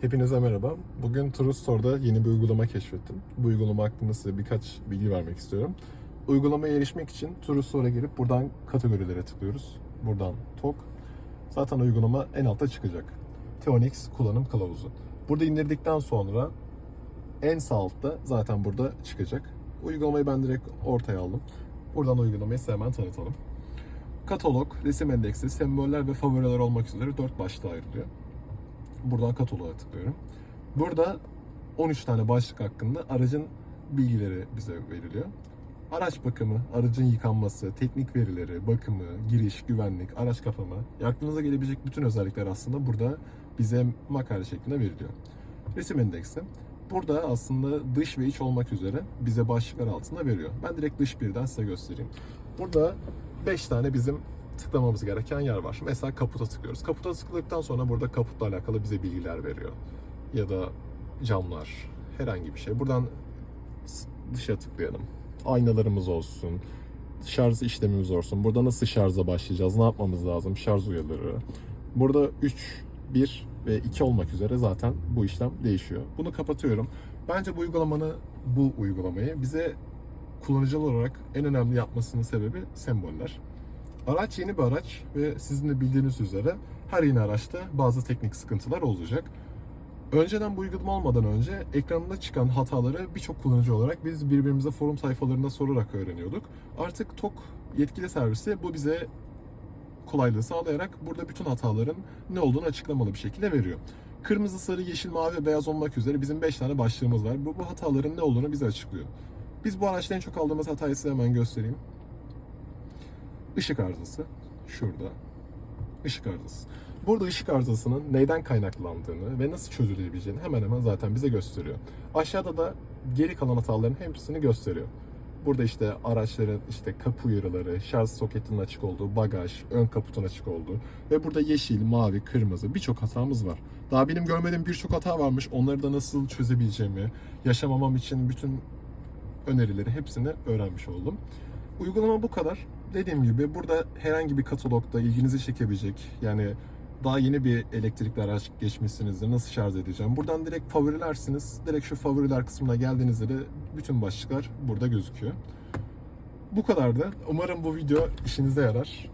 Hepinize merhaba. Bugün True Store'da yeni bir uygulama keşfettim. Bu uygulama hakkında size birkaç bilgi vermek istiyorum. Uygulamaya erişmek için True Store'a girip buradan kategorilere tıklıyoruz. Buradan TOK. Zaten uygulama en altta çıkacak. Teonix kullanım kılavuzu. Burada indirdikten sonra en sağ altta zaten burada çıkacak. Uygulamayı ben direkt ortaya aldım. Buradan uygulamayı hemen tanıtalım. Katalog, resim endeksi, semboller ve favoriler olmak üzere 4 başlığa ayrılıyor. Buradan kataloğa tıklıyorum. Burada 13 tane başlık hakkında aracın bilgileri bize veriliyor. Araç bakımı, aracın yıkanması, teknik verileri, bakımı, giriş, güvenlik, araç kapama, aklınıza gelebilecek bütün özellikler aslında burada bize makale şeklinde veriliyor. Resim endeksi. Burada aslında dış ve iç olmak üzere bize başlıklar altında veriyor. Ben direkt dış birden size göstereyim. Burada 5 tane bizim tıklamamız gereken yer var. Mesela kaputa tıklıyoruz. Kaputa tıkladıktan sonra burada kaputla alakalı bize bilgiler veriyor. Ya da camlar, herhangi bir şey. Buradan dışa tıklayalım. Aynalarımız olsun, şarj işlemimiz olsun. Burada nasıl şarja başlayacağız, ne yapmamız lazım, şarj uyarıları. Burada 3, 1 ve 2 olmak üzere zaten bu işlem değişiyor. Bunu kapatıyorum. Bence bu uygulamanı, bu uygulamayı bize kullanıcılar olarak en önemli yapmasının sebebi semboller. Araç yeni bir araç ve sizin de bildiğiniz üzere her yeni araçta bazı teknik sıkıntılar olacak. Önceden bu uygulama olmadan önce ekranında çıkan hataları birçok kullanıcı olarak biz birbirimize forum sayfalarında sorarak öğreniyorduk. Artık TOK yetkili servisi bu bize kolaylığı sağlayarak burada bütün hataların ne olduğunu açıklamalı bir şekilde veriyor. Kırmızı, sarı, yeşil, mavi beyaz olmak üzere bizim 5 tane başlığımız var. Bu, bu hataların ne olduğunu bize açıklıyor. Biz bu araçta en çok aldığımız hatayı size hemen göstereyim. Işık arızası. Şurada. Işık arızası. Burada ışık arızasının neyden kaynaklandığını ve nasıl çözülebileceğini hemen hemen zaten bize gösteriyor. Aşağıda da geri kalan hataların hepsini gösteriyor. Burada işte araçların işte kapı uyarıları, şarj soketinin açık olduğu, bagaj, ön kaputun açık olduğu ve burada yeşil, mavi, kırmızı birçok hatamız var. Daha benim görmediğim birçok hata varmış. Onları da nasıl çözebileceğimi, yaşamamam için bütün önerileri hepsini öğrenmiş oldum. Uygulama bu kadar. Dediğim gibi burada herhangi bir katalogda ilginizi çekebilecek yani daha yeni bir elektrikli araç geçmişsinizdir. Nasıl şarj edeceğim? Buradan direkt favorilersiniz. Direkt şu favoriler kısmına geldiğinizde de bütün başlıklar burada gözüküyor. Bu kadardı. Umarım bu video işinize yarar.